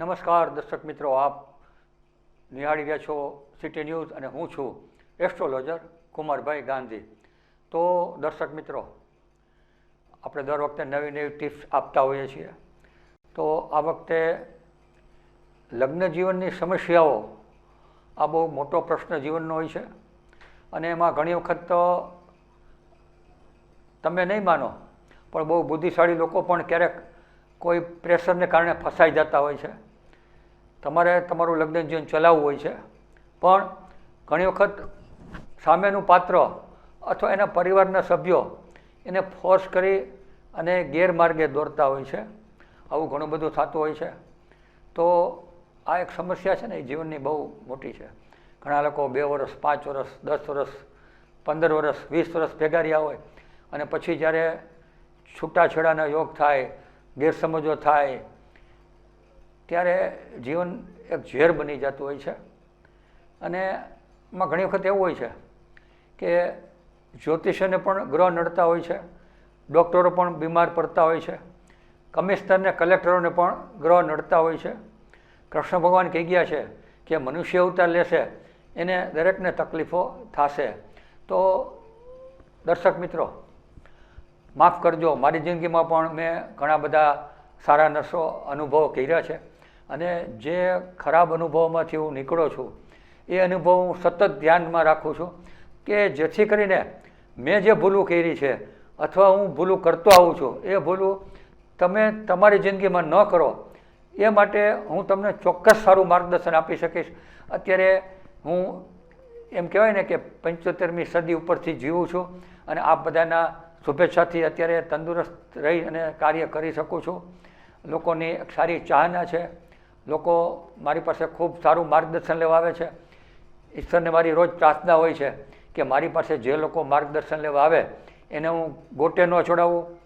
નમસ્કાર, દર્શક મિત્રો, આપ નિહાળી રહ્યા છો સિટી ન્યૂઝ અને હું છું એસ્ટ્રોલોજર કુમારભાઈ ગાંધી. તો દર્શક મિત્રો, આપણે દર વખતે નવી નવી ટિપ્સ આપતા હોઈએ છીએ. તો આ વખતે લગ્ન જીવનની સમસ્યાઓ, આ બહુ મોટો પ્રશ્ન જીવનનો હોય છે. અને એમાં ઘણી વખત તો તમે નહીં માનો, પણ બહુ બુદ્ધિશાળી લોકો પણ ક્યારેક કોઈ પ્રેશરને કારણે ફસાઈ જતા હોય છે. તમારે તમારું લગ્ન જીવન ચલાવવું હોય છે. પણ ઘણી વખત સામેનું પાત્ર અથવા એના પરિવારના સભ્યો એને ફોર્સ કરી અને ગેરમાર્ગે દોરતા હોય છે. આવું ઘણું બધું થતું હોય છે. તો આ એક સમસ્યા છે ને, એ જીવનની બહુ મોટી છે. ઘણા લોકો બે વર્ષ, પાંચ વર્ષ, દસ વર્ષ, પંદર વર્ષ, વીસ વર્ષ ભેગા રહ્યા હોય અને પછી જ્યારે છૂટાછેડાના યોગ થાય ગેરસમજો થાય, ત્યારે જીવન એક ઝેર બની જતું હોય છે. અને એમાં ઘણી વખત એવું હોય છે કે જ્યોતિષને પણ ગ્રહ નડતા હોય છે, ડૉક્ટરો પણ બીમાર પડતા હોય છે કમિશનરને કલેક્ટરોને પણ ગ્રહ નડતા હોય છે. કૃષ્ણ ભગવાન કહી ગયા છે કે મનુષ્ય અવતાર લેશે, એને દરેકને તકલીફો થશે. તો દર્શક મિત્રો માફ કરજો, મારી જિંદગીમાં પણ મેં ઘણા બધા સારા નસો અનુભવો કર્યા છે અને જે ખરાબ અનુભવોમાંથી હું નીકળો છું, એ અનુભવ હું સતત ધ્યાનમાં રાખું છું કે જેથી કરીને મેં જે ભૂલું કરી છે અથવા હું ભૂલું કરતો આવું છું, એ ભૂલું તમે તમારી જિંદગીમાં ન કરો. એ માટે હું તમને ચોક્કસ સારું માર્ગદર્શન આપી શકીશ. અત્યારે હું એમ કહેવાય ને કે પંચોતેરમી સદી ઉપરથી જીવું છું અને આપ બધાના શુભેચ્છાથી અત્યારે તંદુરસ્ત રહી અને કાર્ય કરી શકું છું. લોકોની સારી ચાહના છે. લોકો મારી પાસે ખૂબ સારું માર્ગદર્શન લેવા આવે છે. ઈશ્વરને મારી રોજ પ્રાર્થના હોય છે કે મારી પાસે જે લોકો માર્ગદર્શન લેવા આવે એને હું ગોટે ન છોડાવું,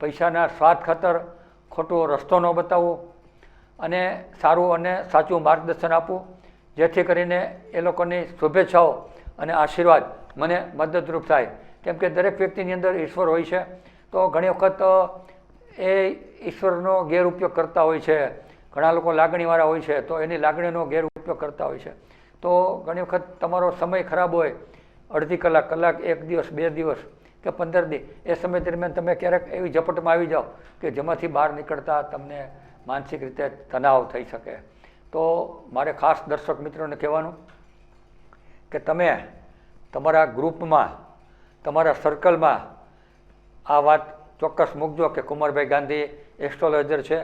પૈસાના સ્વાદ ખાતર ખોટો રસ્તો ન બતાવું અને સારું અને સાચું માર્ગદર્શન આપું. જેથી કરીને એ લોકોની શુભેચ્છાઓ અને આશીર્વાદ મને મદદરૂપ થાય. કેમ કે દરેક વ્યક્તિની અંદર ઈશ્વર હોય છે. તો ઘણી વખત એ ઈશ્વરનો ગેરઉપયોગ કરતા હોય છે. ઘણા લોકો લાગણીવાળા હોય છે. તો એની લાગણીનો ગેરઉપયોગ કરતા હોય છે. તો ઘણી વખત તમારો સમય ખરાબ હોય, અડધી કલાક કલાક, એક દિવસ, બે દિવસ કે પંદર દી, એ સમય દરમિયાન તમે ક્યારેક એવી ઝપટમાં આવી જાઓ કે જેમાંથી બહાર નીકળતા તમને માનસિક રીતે તણાવ થઈ શકે. તો મારે ખાસ દર્શક મિત્રોને કહેવાનું કે તમે તમારા ગ્રુપમાં, તમારા સર્કલમાં આ વાત ચોક્કસ મૂકજો કે કુમારભાઈ ગાંધી એસ્ટ્રોલોજર છે.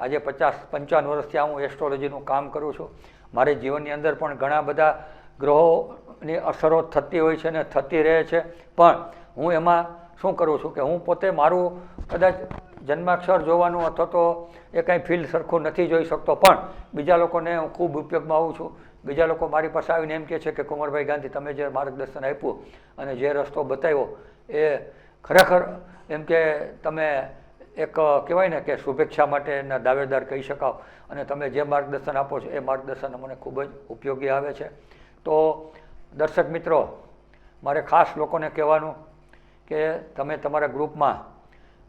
આજે પચાસ, પંચાવન વર્ષથી હું એસ્ટ્રોલોજીનું કામ કરું છું. મારી જીવનની અંદર પણ ઘણા બધા ગ્રહોની અસરો થતી હોય છે ને થતી રહે છે. પણ હું એમાં શું કરું છું કે હું પોતે મારું કદાચ જન્માક્ષર જોવાનું અથવા તો એ કાંઈ ફિલ્ડ સરખું નથી જોઈ શકતો. પણ બીજા લોકોને હું ખૂબ ઉપયોગમાં આવું છું. બીજા લોકો મારી પાસે આવીને એમ કહે છે કે, કુંવરભાઈ ગાંધી, તમે જે માર્ગદર્શન આપ્યું અને જે રસ્તો બતાવ્યો એ ખરેખર એમ કે તમે એક કહેવાય ને કે શુભેચ્છા માટેના દાવેદાર કહી શકાવ અને તમે જે માર્ગદર્શન આપો છો એ માર્ગદર્શન મને ખૂબ જ ઉપયોગી આવે છે. તો દર્શક મિત્રો, મારે ખાસ લોકોને કહેવાનું કે તમે તમારા ગ્રુપમાં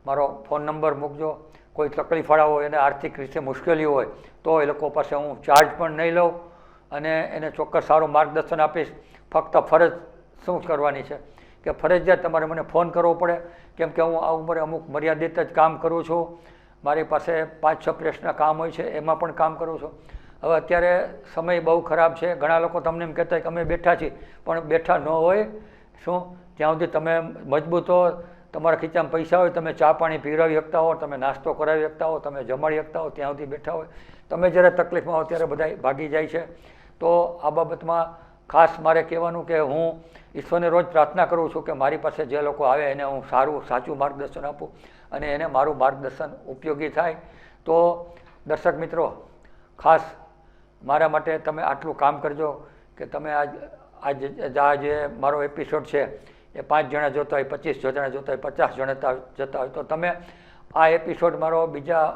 મારો ફોન નંબર મૂકજો. કોઈ તકલીફવાળા હોય, એને આર્થિક રીતે મુશ્કેલી હોય, તો એ લોકો પાસે હું ચાર્જ પણ નહીં લઉં. અને એને ચોક્કસ સારું માર્ગદર્શન આપીશ. ફક્ત ફરજ શું કરવાની છે? કે ફરજિયાત તમારે મને ફોન કરવો પડે. કેમ કે હું આ ઉંમરે અમુક મર્યાદિત જ કામ કરું છું. મારી પાસે પાંચ છ પ્રેસના કામ હોય છે, એમાં પણ કામ કરું છું. હવે અત્યારે સમય બહુ ખરાબ છે. ઘણા લોકો તમને એમ કહેતા કે અમે બેઠા છીએ, પણ બેઠા ન હોય. શું? ત્યાં સુધી તમે મજબૂત હો, તમારા ખીચામાં પૈસા હોય, તમે ચા પાણી પીવડાવી શકતા હો, તમે નાસ્તો કરાવી શકતા હો, તમે જમાડી શકતા હો, ત્યાં સુધી બેઠા હોય. તમે જ્યારે તકલીફમાં હો, ત્યારે બધા ભાગી જાય છે. તો આ બાબતમાં ખાસ મારે કહેવાનું કે હું ઈશ્વરને રોજ પ્રાર્થના કરું છું કે મારી પાસે જે લોકો આવે એને હું સારું, સાચું માર્ગદર્શન આપું અને એને મારું માર્ગદર્શન ઉપયોગી થાય. તો દર્શક મિત્રો, ખાસ મારા માટે તમે આટલું કામ કરજો કે તમે આજ આ જે મારો એપિસોડ છે એ પાંચ જણા જોતા હોય, પચીસ જણા જોતા હોય, પચાસ જણા જતા હોય. તો તમે આ એપિસોડ મારો બીજા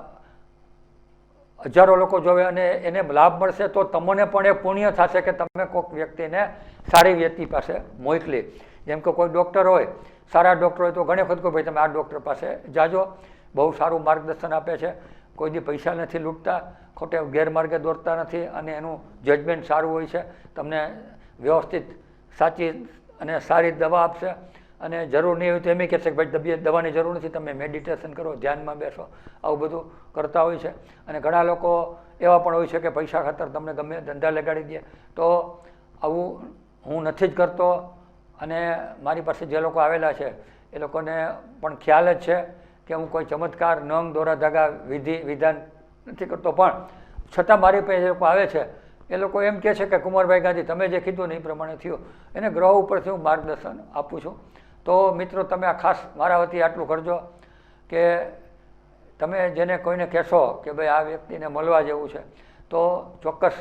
હજારો લોકો જોવે અને એને લાભ મળશે તો તમને પણ એ પુણ્ય થશે કે તમે કોઈક વ્યક્તિને સારી વ્યક્તિ પાસે મોકલી. જેમ કે કોઈ ડૉક્ટર હોય, સારા ડૉક્ટર હોય તો ઘણી વખત કહો, ભાઈ, તમે આ ડૉક્ટર પાસે જાજો. બહુ સારું માર્ગદર્શન આપે છે. કોઈ દી પૈસા નથી લૂંટતા, ખોટે ગેરમાર્ગે દોરતા નથી અને એનું જજમેન્ટ સારું હોય છે. તમને વ્યવસ્થિત સાચી અને સારી દવા આપશે. અને જરૂર નહીં હોય તો એમ કહેશે કે ભાઈ તબિયત દવાની જરૂર નથી, તમે મેડિટેશન કરો, ધ્યાનમાં બેસો. આવું બધું કરતા હોય છે. અને ઘણા લોકો એવા પણ હોય છે કે પૈસા ખાતર તમને ગમે ધંધા લગાડી દે. તો આવું હું નથી જ કરતો. અને મારી પાસે જે લોકો આવેલા છે, એ લોકોને પણ ખ્યાલ જ છે કે હું કોઈ ચમત્કાર, નંગ, દોરા, ધાગા, વિધિ, વિધાન નથી કરતો. પણ છતાં મારી પાસે જે લોકો આવે છે, એ લોકો એમ કહે છે કે કુમારભાઈ ગાંધી, તમે જે કીધું ને એ પ્રમાણે થયું. એને ગ્રહ ઉપરથી હું માર્ગદર્શન આપું છું. તો મિત્રો તમે આ ખાસ મારા વતી આટલું કરજો કે તમે જેને કોઈને કહેશો કે ભાઈ આ વ્યક્તિને મળવા જેવું છે, તો ચોક્કસ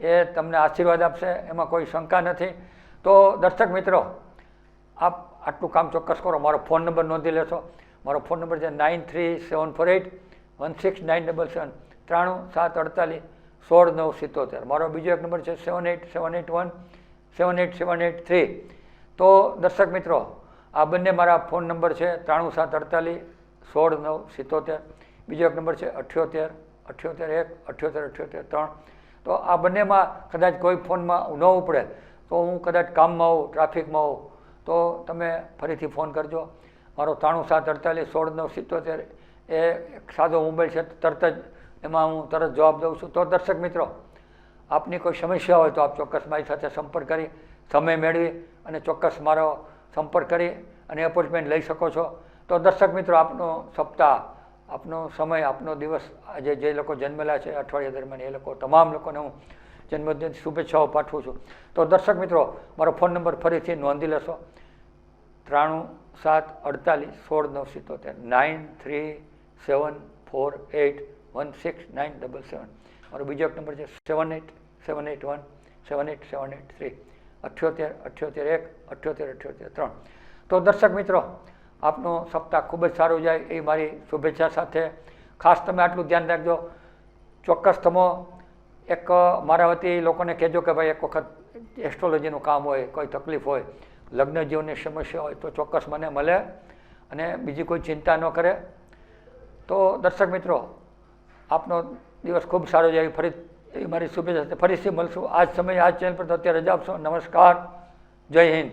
એ તમને આશીર્વાદ આપશે, એમાં કોઈ શંકા નથી. તો દર્શક મિત્રો, આપ આટલું કામ ચોક્કસ કરો. મારો ફોન નંબર નોંધી લેશો. મારો ફોન નંબર છે nine three seven four eight, one six nine double seven ત્રાણું સાત અડતાલીસ સોળ નવ સિત્તોતેર. મારો બીજો એક નંબર છે seven eight seven eight one, seven eight seven eight three. તો દર્શક મિત્રો આ બંને મારા ફોન નંબર છે ત્રાણું સાત અડતાલીસ, સોળ નવ, સિત્તોતેર. બીજો એક નંબર છે અઠ્યોતેર અઠ્યોતેર એક, અઠ્યોતેર અઠ્યોતેર ત્રણ. તો આ બંનેમાં કદાચ કોઈ ફોનમાં ન ઉપડે, તો હું કદાચ કામમાં હોઉં, ટ્રાફિકમાં હોઉં, તો તમે ફરીથી ફોન કરજો. મારો ત્રાણું સાત અડતાલીસ, સોળ નવ, સિત્તોતેર એ સાદો મોબાઈલ છે, તરત જ એમાં હું તરત જવાબ દઉં છું. તો દર્શક મિત્રો, આપની કોઈ સમસ્યા હોય તો આપ ચોક્કસ મારી સાથે સંપર્ક કરી, સમય મેળવી અને ચોક્કસ મારો સંપર્ક કરી અને એપોઇન્ટમેન્ટ લઈ શકો છો. તો દર્શક મિત્રો, આપનો સપ્તાહ, આપનો સમય, આપનો દિવસ, આજે જે લોકો જન્મેલા છે, અઠવાડિયા દરમિયાન એ લોકો, તમામ લોકોને હું જન્મદિન શુભેચ્છાઓ પાઠવું છું. તો દર્શક મિત્રો, મારો ફોન નંબર ફરીથી નોંધી લેશો. ત્રાણું સાત અડતાલીસ સોળ નવ સિત્તોતેર. Nine three seven four eight one six nine double seven. મારો બીજો એક નંબર છે, seven eight seven eight one, seven eight seven eight three. અઠ્યોતેર અઠ્યોતેર એક, અઠ્યોતેર અઠ્યોતેર ત્રણ. તો દર્શક મિત્રો, આપનો સપ્તાહ ખૂબ જ સારું જાય એ મારી શુભેચ્છા સાથે. ખાસ તમે આટલું ધ્યાન રાખજો. ચોક્કસ તમે એક, મારા વતી લોકોને કહેજો કે ભાઈ, એક વખત એસ્ટ્રોલોજીનું કામ હોય, કોઈ તકલીફ હોય લગ્ન જીવનની સમસ્યા હોય, તો ચોક્કસ મને મળે અને બીજી કોઈ ચિંતા ન કરે. તો દર્શક મિત્રો, આપનો દિવસ ખૂબ સારો જાય ફરી એવી મારી શુભેચ્છા ફરીથી મળશું. આજ સમયે આજ ચેનલ પર અત્યારે રજા આપશો. નમસ્કાર. જય હિન્દ.